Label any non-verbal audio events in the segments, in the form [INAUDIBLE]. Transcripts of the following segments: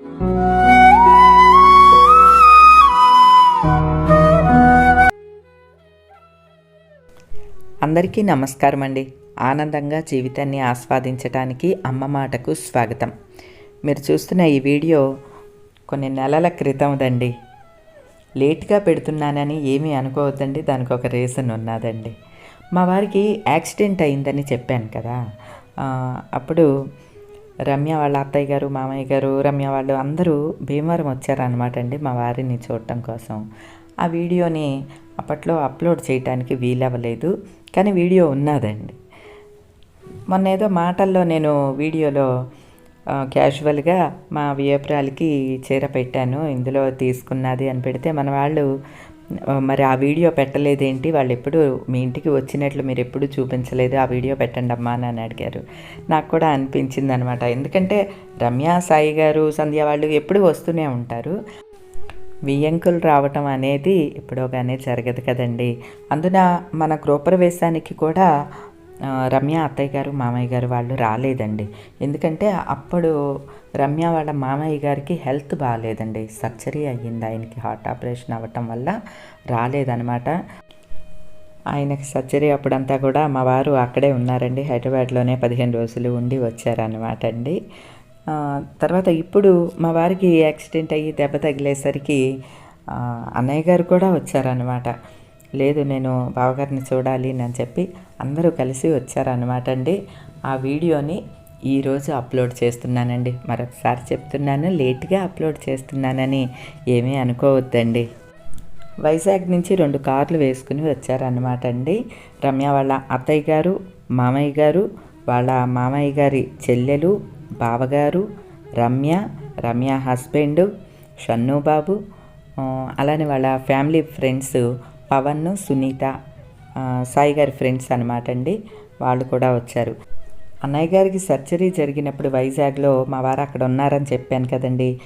అందరికీ నమస్కారం అండి. ఆనందంగా జీవితాన్ని ఆస్వాదించడానికి అమ్మ మాటకు స్వాగతం. మీరు చూస్తున్న ఈ వీడియో కొన్ని నెలల క్రితందండి లేట్గా పెడుతున్నానని ఏమీ అనుకోవద్దండి. దానికి ఒక రీజన్ ఉన్నదండి. మా వారికి యాక్సిడెంట్ అయిందని చెప్పాను కదా. అప్పుడు రమ్య వాళ్ళ అత్తయ్య గారు మామయ్య గారు రమ్య వాళ్ళు అందరూ భీమవరం వచ్చారనమాట అండి మా వారిని చూడటం కోసం. ఆ వీడియోని అప్పట్లో అప్లోడ్ చేయడానికి వీలవ్వలేదు కానీ వీడియో ఉన్నదండి. మొన్న ఏదో మాటల్లో నేను వీడియోలో క్యాజువల్గా మా వియపురాలకి చీర పెట్టాను ఇందులో తీసుకున్నది అని పెడితే మన వాళ్ళు మరి ఆ వీడియో పెట్టలేదేంటి? వాళ్ళు ఎప్పుడు మీ ఇంటికి వచ్చినట్లు మీరు ఎప్పుడు చూపించలేదు? ఆ వీడియో పెట్టండి అమ్మా అని అడిగారు. నాకు కూడా అనిపించింది అనమాట ఎందుకంటే రమ్య సాయి గారు సంధ్య వాళ్ళు ఎప్పుడు వస్తూనే ఉంటారు. వియ్యంకులు రావటం అనేది ఎప్పుడోగానే జరగదు కదండి. అందున మన గృహప్రవేశానికి కూడా రమ్య అత్తయ్య గారు మామయ్య గారు వాళ్ళు రాలేదండి. ఎందుకంటే అప్పుడు రమ్య వాళ్ళ మామయ్య గారికి హెల్త్ బాగాలేదండి. సర్జరీ అయ్యింది ఆయనకి హార్ట్ ఆపరేషన్ అవ్వటం వల్ల రాలేదనమాట ఆయనకి సర్జరీ అప్పుడంతా కూడా మా వారు అక్కడే ఉన్నారండి. హైదరాబాద్లోనే పదిహేను రోజులు ఉండి వచ్చారనమాట అండి. తర్వాత ఇప్పుడు మా వారికి యాక్సిడెంట్ అయ్యి దెబ్బ తగిలేసరికి అన్నయ్య గారు కూడా వచ్చారనమాట లేదు నేను బావగారిని చూడాలి అని చెప్పి అందరూ కలిసి వచ్చారనమాట అండి. ఆ వీడియోని ఈరోజు అప్లోడ్ చేస్తున్నానండి. మరొకసారి చెప్తున్నాను లేట్గా అప్లోడ్ చేస్తున్నానని ఏమీ అనుకోవద్దండి. వైజాగ్ నుంచి రెండు కార్లు వేసుకుని వచ్చారన్నమాట అండి. రమ్య వాళ్ళ అత్తయ్య గారు మామయ్య గారు వాళ్ళ మామయ్య గారి చెల్లెలు బావగారు రమ్య రమ్య హస్బెండ్ షన్ను బాబు అలానే వాళ్ళ ఫ్యామిలీ ఫ్రెండ్స్ పవన్ సునీత సాయి గారి ఫ్రెండ్స్ అనమాట అండి. వాళ్ళు కూడా వచ్చారు. అన్నయ్య గారికి సర్జరీ జరిగినప్పుడు వైజాగ్లో మా వారు అక్కడ ఉన్నారని చెప్పాను కదండి.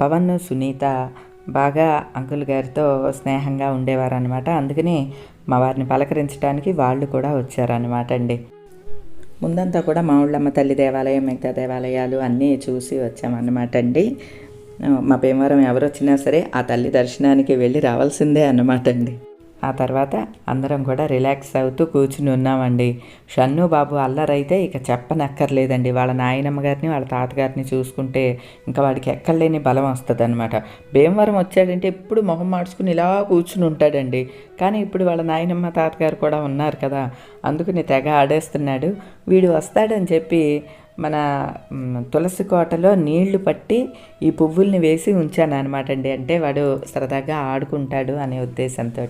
పవన్ సునీత బాగా అంకుల్ గారితో స్నేహంగా ఉండేవారు అనమాట అందుకని మా వారిని పలకరించడానికి వాళ్ళు కూడా వచ్చారనమాట అండి. ముందంతా కూడా మా ఊళ్ళమ్మ తల్లి దేవాలయం మిగతా దేవాలయాలు అన్నీ చూసి వచ్చామన్నమాట అండి. మా భీమవరం ఎవరు వచ్చినా సరే ఆ తల్లి దర్శనానికి వెళ్ళి రావాల్సిందే అన్నమాట అండి. ఆ తర్వాత అందరం కూడా రిలాక్స్ అవుతూ కూర్చుని ఉన్నామండి. షన్ను బాబు అల్లరైతే ఇక చెప్పనక్కర్లేదండి. వాళ్ళ నాయనమ్మ గారిని వాళ్ళ తాతగారిని చూసుకుంటే ఇంకా వాడికి ఎక్కడలేని బలం వస్తుంది అనమాట భీమవరం వచ్చాడంటే ఎప్పుడు మొహం మార్చుకుని ఇలా కూర్చుని ఉంటాడండి. కానీ ఇప్పుడు వాళ్ళ నాయనమ్మ తాతగారు కూడా ఉన్నారు కదా. అందుకని తెగ ఆడేస్తున్నాడు. వీడు వస్తాడని చెప్పి మన తులసి కోటలో నీళ్ళు పట్టి ఈ పువ్వుల్ని వేసి ఉంచాను అనమాట అండి అంటే వాడు సరదాగా ఆడుకుంటాడు అనే ఉద్దేశంతో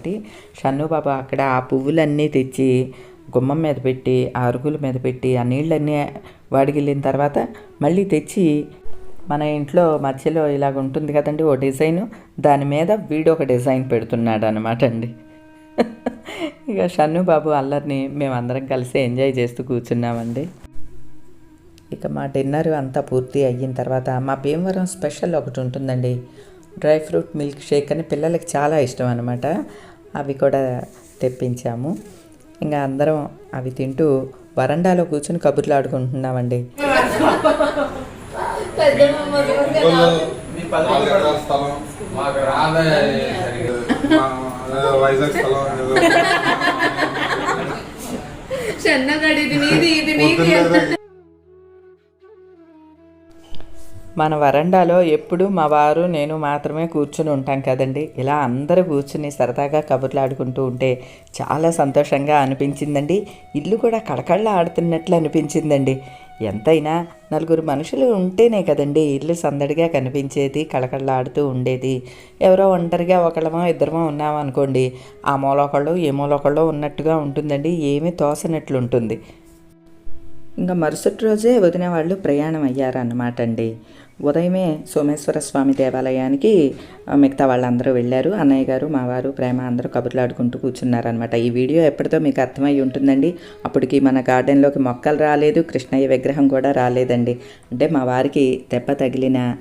షన్నుబాబు అక్కడ ఆ పువ్వులన్నీ తెచ్చి గుమ్మం మీద పెట్టి ఆ అరుగుల మీద పెట్టి ఆ నీళ్ళన్నీ వాడిగిల్లిన తర్వాత మళ్ళీ తెచ్చి మన ఇంట్లో మధ్యలో ఇలాగ ఉంటుంది కదండి ఓ డిజైన్ దాని మీద వీడు ఒక డిజైన్ పెడుతున్నాడు అనమాట అండి [LAUGHS] ఇక షన్ను బాబు అల్లరిని మేమందరం కలిసి ఎంజాయ్ చేస్తూ కూర్చున్నామండి. ఇక మా డిన్నర్ అంతా పూర్తి అయిన తర్వాత మా భీమవరం స్పెషల్ ఒకటి ఉంటుందండి. డ్రై ఫ్రూట్ మిల్క్ షేక్ అని పిల్లలకి చాలా ఇష్టం అనమాట అవి కూడా తెప్పించాము. ఇంకా అందరం అవి తింటూ వరండాలో కూర్చుని కబుర్లు ఆడుకుంటున్నామండి. వైజాగ్ మన వరండాలో ఎప్పుడు మా వారు నేను మాత్రమే కూర్చుని ఉంటాం కదండి. ఇలా అందరూ కూర్చుని సరదాగా కబుర్లు ఆడుకుంటూ ఉంటే చాలా సంతోషంగా అనిపించిందండి. ఇల్లు కూడా కళకళ ఆడుతున్నట్లు అనిపించిందండి. ఎంతైనా నలుగురు మనుషులు ఉంటేనే కదండి ఇల్లు సందడిగా కనిపించేది కళకళలాడుతూ ఉండేది. ఎవరో ఒంటరిగా ఒకళ్ళమో ఇద్దరమో ఉన్నామనుకోండి ఆ మూలొకళ్ళు ఏ మూలొకళ్ళు ఉన్నట్టుగా ఉంటుందండి ఏమీ తోసనట్లు ఉంటుంది. ఇంకా మరుసటి రోజే వదిన వాళ్ళు ప్రయాణం అయ్యారన్నమాట అండి. ఉదయమే సోమేశ్వర స్వామి దేవాలయానికి మిగతా వాళ్ళందరూ వెళ్ళారు. అన్నయ్య గారు మావారు ప్రేమ అందరూ కబుర్లాడుకుంటూ కూర్చున్నారనమాట ఈ వీడియో ఎప్పటితో మీకు అర్థమై ఉంటుందండి. అప్పటికి మన గార్డెన్లోకి మొక్కలు రాలేదు కృష్ణయ్య విగ్రహం కూడా రాలేదండి. అంటే మా వారికి దెబ్బ తగిలిన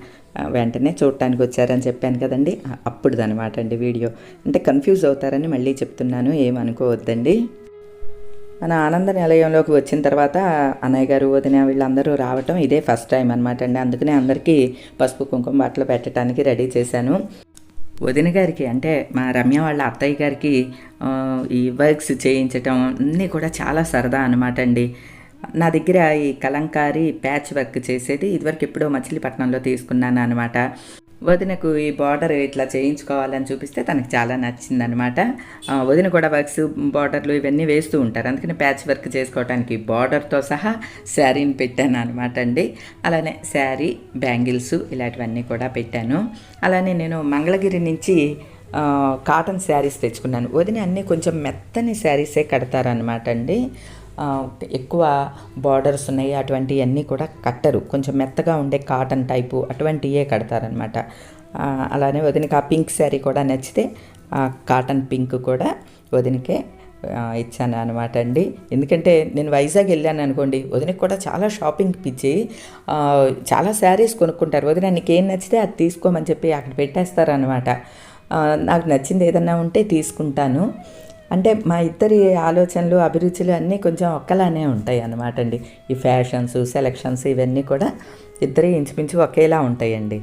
వెంటనే చూడటానికి వచ్చారని చెప్పాను కదండి. అప్పుడుదనమాట అండి వీడియో. అంటే కన్ఫ్యూజ్ అవుతారని మళ్ళీ చెప్తున్నాను ఏమనుకోవద్దండి. మన ఆనంద నిలయంలోకి వచ్చిన తర్వాత అన్నయ్య గారు వదిన వీళ్ళందరూ రావటం ఇదే ఫస్ట్ టైం అనమాట అండి. అందుకనే అందరికీ పసుపు కుంకుమ బట్టలు పెట్టడానికి రెడీ చేశాను. వదిన గారికి అంటే మా రమ్య వాళ్ళ అత్తయ్య గారికి ఈ వర్క్స్ చేయించటం అన్నీ కూడా చాలా సరదా అనమాట అండి. నా దగ్గర ఈ కలంకారీ ప్యాచ్ వర్క్ చేసేది ఇదివరకు ఎప్పుడో మచిలీపట్నంలో తీసుకున్నాను అనమాట వదినకు ఈ బార్డర్ ఇట్లా చేయించుకోవాలని చూపిస్తే తనకు చాలా నచ్చిందనమాట వదిన కూడా వర్క్స్ బార్డర్లు ఇవన్నీ వేస్తూ ఉంటారు. అందుకని ప్యాచ్ వర్క్ చేసుకోవడానికి బార్డర్తో సహా శారీని పెట్టాను అనమాట అండి. అలానే శారీ బ్యాంగిల్స్ ఇలాంటివన్నీ కూడా పెట్టాను. అలానే నేను మంగళగిరి నుంచి కాటన్ శారీస్ తెచ్చుకున్నాను. వదిన అన్నీ కొంచెం మెత్తని శారీసే కడతారనమాట అండి. ఎక్కువ బార్డర్స్ ఉన్నాయి అటువంటివన్నీ కూడా కట్టరు. కొంచెం మెత్తగా ఉండే కాటన్ టైపు అటువంటివే కడతారనమాట అలానే వదినకి ఆ పింక్ శారీ కూడా నచ్చితే ఆ కాటన్ పింక్ కూడా వదినకే ఇచ్చాను అనమాట అండి. ఎందుకంటే నేను వైజాగ్ వెళ్ళాను అనుకోండి వదినకి కూడా చాలా షాపింగ్ పిచ్చి. చాలా శారీస్ కొనుక్కుంటారు. వదిన నీకేం నచ్చితే అది తీసుకోమని చెప్పి అక్కడ పెట్టేస్తారనమాట నాకు నచ్చింది ఏదన్నా ఉంటే తీసుకుంటాను. అంటే మా ఇద్దరి ఆలోచనలు అభిరుచులు అన్నీ కొంచెం ఒక్కలానే ఉంటాయి అన్నమాట అండి. ఈ ఫ్యాషన్స్ సెలక్షన్స్ ఇవన్నీ కూడా ఇద్దరి ఇంచుమించు ఒకేలా ఉంటాయండి.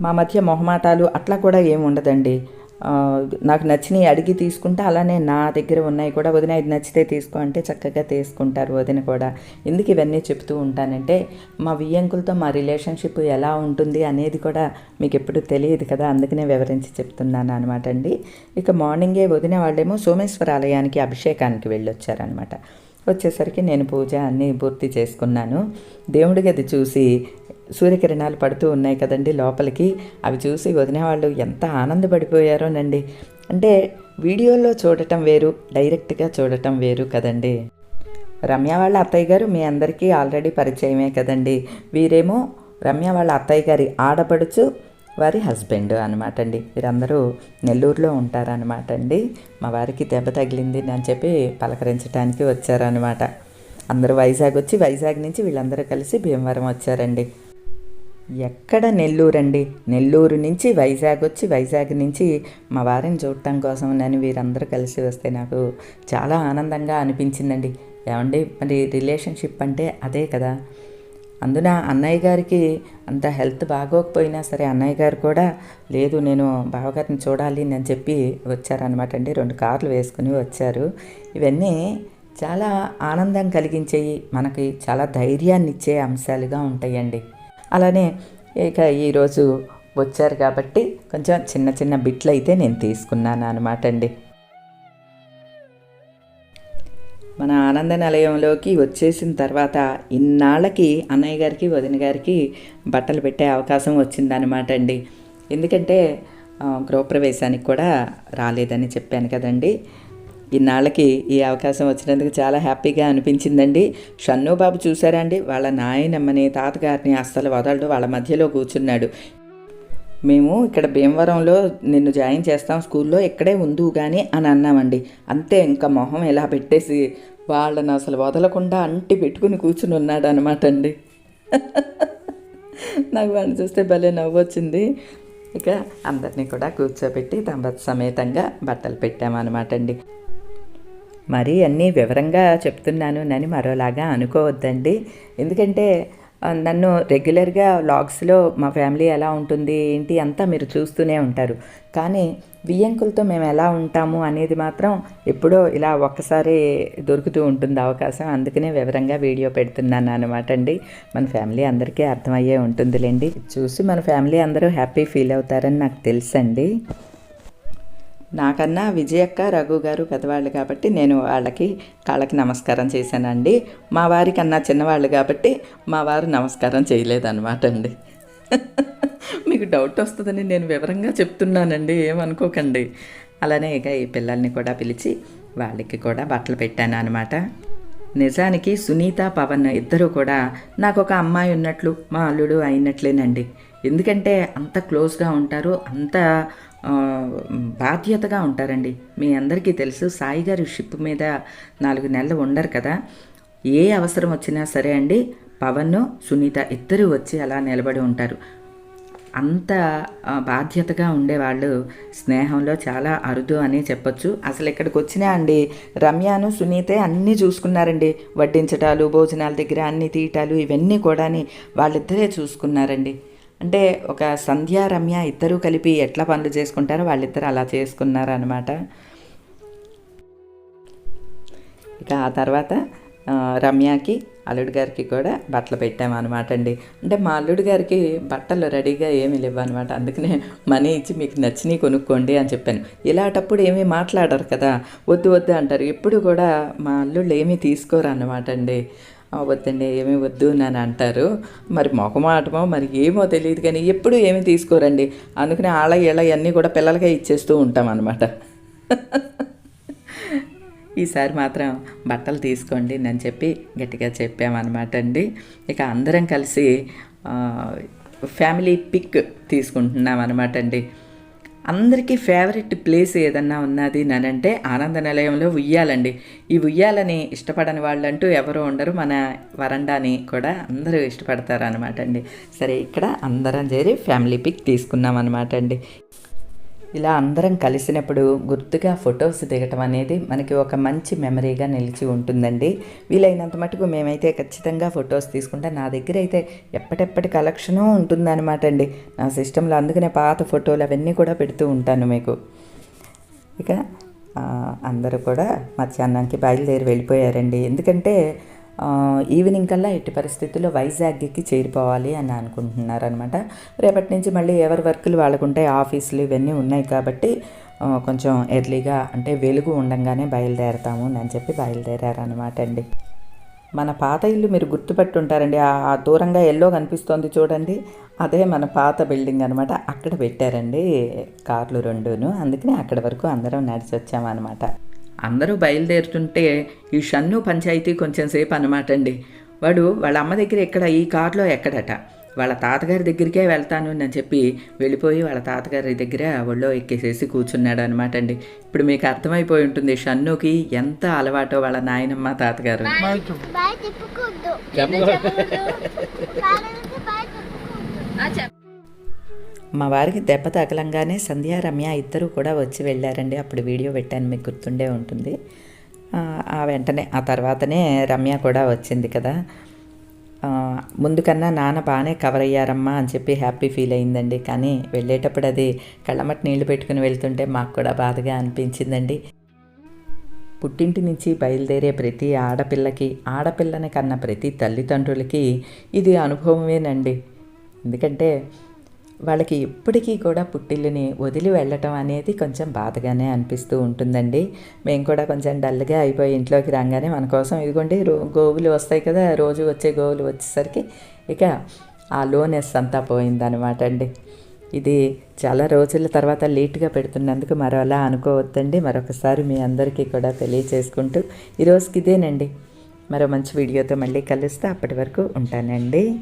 మా మధ్య మొహమాటాలు అట్లా కూడా ఏమి ఉండదండి. నాకు నచ్చినవి అడిగి తీసుకుంటే అలానే నా దగ్గర ఉన్నాయి కూడా. వదిన ఇది నచ్చితే తీసుకో అంటే చక్కగా తీసుకుంటారు వదిన కూడా. ఎందుకు ఇవన్నీ చెప్తూ ఉంటానంటే మా వియ్యంకులతో మా రిలేషన్షిప్ ఎలా ఉంటుంది అనేది కూడా మీకు ఎప్పుడు తెలియదు కదా. అందుకనే వివరించి చెప్తున్నాను అనమాట అండి. ఇక మార్నింగే వదిన వాళ్ళేమో సోమేశ్వర ఆలయానికి అభిషేకానికి వెళ్ళొచ్చారనమాట వచ్చేసరికి నేను పూజ అన్నీ పూర్తి చేసుకున్నాను. దేవుడి గది చూసి సూర్యకిరణాలు పడుతూ ఉన్నాయి కదండి లోపలికి. అవి చూసి వదిన వాళ్ళు ఎంత ఆనందపడిపోయారోనండి. అంటే వీడియోలో చూడటం వేరు డైరెక్ట్గా చూడటం వేరు కదండి. రమ్య వాళ్ళ అత్తయ్య గారు మీ అందరికీ ఆల్రెడీ పరిచయమే కదండి. వీరేమో రమ్య వాళ్ళ అత్తయ్య గారి ఆడపడుచు వారి హస్బెండ్ అనమాట అండి వీరందరూ నెల్లూరులో ఉంటారనమాట అండి మా వారికి దెబ్బ తగిలింది అని చెప్పి పలకరించడానికి వచ్చారనమాట అందరూ వైజాగ్ వచ్చి వైజాగ్ నుంచి వీళ్ళందరూ కలిసి భీమవరం వచ్చారండి. ఎక్కడ నెల్లూరు అండి నెల్లూరు నుంచి వైజాగ్ వచ్చి వైజాగ్ నుంచి మా వారిని చూడటం కోసం నేను వీరందరూ కలిసి వస్తే నాకు చాలా ఆనందంగా అనిపించిందండి. ఏమండి? మరి రిలేషన్షిప్ అంటే అదే కదా. అందున అన్నయ్య గారికి అంత హెల్త్ బాగోకపోయినా సరే అన్నయ్య గారు కూడా లేదు నేను బావగారిని చూడాలి అని చెప్పి వచ్చారనమాట అండి. రెండు కార్లు వేసుకుని వచ్చారు. ఇవన్నీ చాలా ఆనందం కలిగించేవి మనకి చాలా ధైర్యాన్ని ఇచ్చే అంశాలుగా ఉంటాయండి. అలానే ఇక ఈరోజు వచ్చారు కాబట్టి కొంచెం చిన్న చిన్న బిట్లు అయితే నేను తీసుకున్నాను అనమాట అండి. మన ఆనంద నిలయంలోకి వచ్చేసిన తర్వాత ఇన్నాళ్ళకి అన్నయ్య గారికి వదిన గారికి బట్టలు పెట్టే అవకాశం వచ్చిందనమాట అండి. ఎందుకంటే గృహప్రవేశానికి కూడా రాలేదని చెప్పాను కదండి. ఇన్నాళ్ళకి ఈ అవకాశం వచ్చినందుకు చాలా హ్యాపీగా అనిపించిందండి. షన్ను బాబు చూసారా అండి వాళ్ళ నాయనమ్మని తాతగారిని అస్సలు వదలడు. వాళ్ళ మధ్యలో కూర్చున్నాడు. మేము ఇక్కడ భీమవరంలో నిన్ను జాయిన్ చేస్తాం. స్కూల్లో ఇక్కడే ఉండు కానీ అని అన్నామండి. అంతే ఇంకా మొహం ఇలా పెట్టేసి వాళ్ళని అసలు వదలకుండా అంటి పెట్టుకుని కూర్చుని ఉన్నాడు అనమాట అండి. నాకు వాడిని చూస్తే భలే నవ్వొచ్చింది. ఇక అందరినీ కూడా కూర్చోబెట్టి దంపతి సమేతంగా బట్టలు పెట్టామన్నమాట అండి. మరీ అన్నీ వివరంగా చెప్తున్నాను నని మరోలాగా అనుకోవద్దండి. ఎందుకంటే నన్ను రెగ్యులర్గా వ్లాగ్స్లో మా ఫ్యామిలీ ఎలా ఉంటుంది ఏంటి అంతా మీరు చూస్తూనే ఉంటారు. కానీ వియ్యంకులతో మేము ఎలా ఉంటాము అనేది మాత్రం ఎప్పుడో ఇలా ఒక్కసారి దొరుకుతూ ఉంటుంది అవకాశం. అందుకనే వివరంగా వీడియో పెడుతున్నాను అనమాట అండి. మన ఫ్యామిలీ అందరికీ అర్థమయ్యే ఉంటుందిలేండి. చూసి మన ఫ్యామిలీ అందరూ హ్యాపీ ఫీల్ అవుతారని నాకు తెలుసండి. నాకన్నా విజయక్క రఘు గారు పెద్దవాళ్ళు కాబట్టి నేను వాళ్ళకి కాళ్ళకి నమస్కారం చేశానండి. మా వారికన్నా చిన్నవాళ్ళు కాబట్టి మా వారు నమస్కారం చేయలేదన్నమాట అండి. [LAUGHS] మీకు డౌట్ వస్తుందని నేను వివరంగా చెప్తున్నానండి ఏమనుకోకండి. అలానే ఇక ఈ పిల్లల్ని కూడా పిలిచి వాళ్ళకి కూడా బట్టలు పెట్టాను అనమాట నిజానికి సునీత పవన్ ఇద్దరూ కూడా నాకు ఒక అమ్మాయి ఉన్నట్లు మా అల్లుడు అయినట్లేనండి. ఎందుకంటే అంత క్లోజ్గా ఉంటారు అంత బాధ్యతగా ఉంటారండి. మీ అందరికీ తెలుసు సాయి గారు షిప్ మీద నాలుగు నెలలు ఉండరు కదా. ఏ అవసరం వచ్చినా సరే అండి పవన్ సునీత ఇద్దరు వచ్చి అలా నిలబడి ఉంటారు. అంత బాధ్యతగా ఉండేవాళ్ళు స్నేహంలో చాలా అరుదు అని చెప్పొచ్చు. అసలు ఇక్కడికి వచ్చినా అండి రమ్యను సునీతే అన్నీ చూసుకున్నారండి. వడ్డించటాలు భోజనాల దగ్గర అన్ని తీయటాలు ఇవన్నీ కూడా వాళ్ళిద్దరే చూసుకున్నారండి. అంటే ఒక సంధ్య రమ్య ఇద్దరూ కలిపి ఎట్లా పనులు చేసుకుంటారో వాళ్ళిద్దరు అలా చేసుకున్నారనమాట ఇక ఆ తర్వాత రమ్యకి అల్లుడు గారికి కూడా బట్టలు పెట్టామన్నమాట అండి. అంటే మా అల్లుడు గారికి బట్టలు రెడీగా ఏమీ లేవు అనమాట అందుకనే మనీ ఇచ్చి మీకు నచ్చినవి కొనుక్కోండి అని చెప్పాను. ఇలాంటప్పుడు ఏమీ మాట్లాడరు కదా. వద్దు వద్దు అంటారు. ఎప్పుడు కూడా మా అల్లుళ్ళు ఏమీ తీసుకోరు అన్నమాట అండి. వద్దండి ఏమీ వద్దు అని అంటారు. మరి మొఖమాటమో మరి ఏమో తెలియదు కానీ ఎప్పుడు ఏమీ తీసుకోరండి. అందుకని ఆళ్ళ ఇళ్ళ ఇవన్నీ కూడా పిల్లలకే ఇచ్చేస్తూ ఉంటాం అనమాట ఈసారి మాత్రం బట్టలు తీసుకోండి అని చెప్పి గట్టిగా చెప్పామన్నమాట అండి. ఇక అందరం కలిసి ఫ్యామిలీ పిక్ తీసుకుంటున్నాం అనమాట అండి. అందరికీ ఫేవరెట్ ప్లేస్ ఏదన్నా ఉన్నది నానంటే ఆనంద నిలయంలో ఉయ్యాలండి. ఈ ఉయ్యాలని ఇష్టపడని వాళ్ళంటూ ఎవరు ఉండరు. మన వరండాని కూడా అందరూ ఇష్టపడతారు అనమాట అండి. సరే ఇక్కడ అందరం చేరి ఫ్యామిలీ పిక్ తీసుకున్నాం అనమాట అండి. ఇలా అందరం కలిసినప్పుడు గుర్తుగా ఫొటోస్ దిగటం అనేది మనకి ఒక మంచి మెమరీగా నిలిచి ఉంటుందండి. వీలైనంత మటుకు మేమైతే ఖచ్చితంగా ఫొటోస్ తీసుకుంటాం నా దగ్గర అయితే ఎప్పటెప్పటి కలెక్షను ఉంటుందన్నమాట అండి. నా సిస్టంలో అందుకనే పాత ఫోటోలు అవన్నీ కూడా పెడుతూ ఉంటాను మీకు. ఇక అందరూ కూడా మధ్యాహ్నానికి బయలుదేరి వెళ్ళిపోయారండి. ఎందుకంటే ఈవినింగ్ కల్లా ఎట్టి పరిస్థితుల్లో వైజాగ్కి చేరిపోవాలి అని అనుకుంటున్నారనమాట రేపటి నుంచి మళ్ళీ ఎవరి వర్కులు వాళ్ళకు ఉంటాయి ఆఫీసులు ఇవన్నీ ఉన్నాయి కాబట్టి కొంచెం ఎర్లీగా అంటే వెలుగు ఉండంగానే బయలుదేరతాము అని చెప్పి బయలుదేరారనమాట అండి. మన పాత ఇల్లు మీరు గుర్తుపెట్టుంటారండి. ఆ దూరంగా ఎల్లో కనిపిస్తోంది చూడండి. అదే మన పాత బిల్డింగ్ అనమాట అక్కడ పెట్టారండి కార్లు రెండును. అందుకని అక్కడ వరకు అందరం నడిచి వచ్చామన్నమాట అందరూ బయలుదేరుతుంటే ఈ షన్ను పంచాయతీ కొంచెం సేపు అనమాట అండి వాడు వాళ్ళ అమ్మ దగ్గర ఎక్కడ ఈ కారులో ఎక్కడట వాళ్ళ తాతగారి దగ్గరికే వెళ్తాను అని చెప్పి వెళ్ళిపోయి వాళ్ళ తాతగారి దగ్గర ఒళ్ళో ఎక్కేసేసి కూర్చున్నాడు అనమాట అండి ఇప్పుడు మీకు అర్థమైపోయి ఉంటుంది షన్నుకి ఎంత అలవాటో వాళ్ళ నాయనమ్మ తాతగారు బాయ్ మా వారికి దెబ్బ తగలంగానే సంధ్య రమ్య ఇద్దరూ కూడా వచ్చి వెళ్ళారండి. అప్పుడు వీడియో పెట్టాను మీకు గుర్తుండే ఉంటుంది. ఆ, వెంటనే ఆ తర్వాతనే రమ్య కూడా వచ్చింది కదా. ముందుకన్నా ముందు కన్నా నాన్న బాగానే కవర్ అయ్యారమ్మా అని చెప్పి హ్యాపీ ఫీల్ అయిందండి. కానీ వెళ్ళేటప్పుడు అది కళ్ళమట్టి నీళ్ళు పెట్టుకుని వెళ్తుంటే మాకు కూడా బాధగా అనిపించిందండి. పుట్టింటి నుంచి బయలుదేరే ప్రతి ఆడపిల్లకి ఆడపిల్లని కన్న ప్రతి తల్లిదండ్రులకి ఇది అనుభవమేనండి. ఎందుకంటే వాళ్ళకి ఇప్పటికీ కూడా పుట్టిల్లుని వదిలి వెళ్ళటం అనేది కొంచెం బాధగానే అనిపిస్తూ ఉంటుందండి. మేము కూడా కొంచెం డల్గా అయిపోయి ఇంట్లోకి రాగానే మన కోసం ఇదిగోండి రో గోవులు వస్తాయి కదా రోజు వచ్చే గోవులు వచ్చేసరికి ఇక ఆ లోనెస్ అంతా పోయిందనమాట అండి. ఇది చాలా రోజుల తర్వాత లేట్గా పెడుతున్నందుకు మరోలా అనుకోవద్దండి. మరొకసారి మీ అందరికీ కూడా తెలియచేసుకుంటూ ఈరోజుకి ఇదేనండి. మరో మంచి వీడియోతో మళ్ళీ కలుస్తే. అప్పటి వరకు ఉంటానండి.